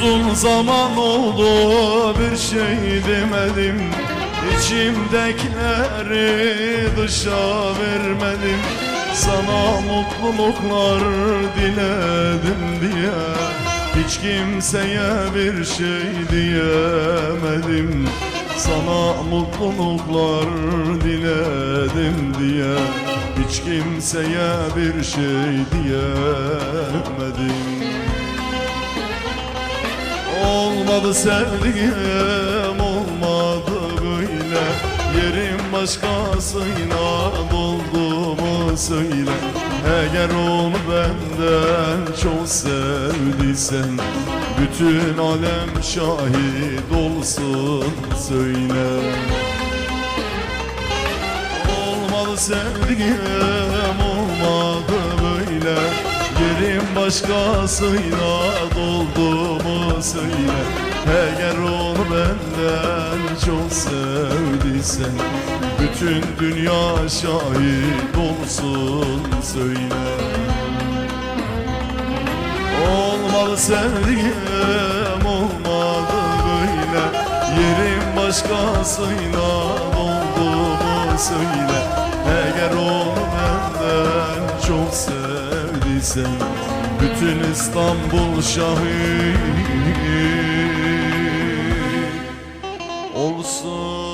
Uzun zaman oldu bir şey demedim. İçimdekileri dışa vermedim. Sana mutluluklar diledim diye Hiç kimseye bir şey diyemedim. Sana mutluluklar diledim diye Hiç kimseye bir şey diyemedim Olmadı sevdiğim olmadı böyle. Yerim başkasıyla doldu mu söyle. Eğer onu benden çok sevdiysen Bütün alem şahit olsun söyle. Olmadı sevdiğim Yerim başkasıyla doldu mu söyle. Eğer onu benden çok sevdiysen Bütün dünya şahit olsun söyle. Olmalı sevdiğim olmadı böyle. Yerim başkasıyla doldu mu söyle. Eğer onu benden çok sevdiysen Bütün İstanbul şahit olsun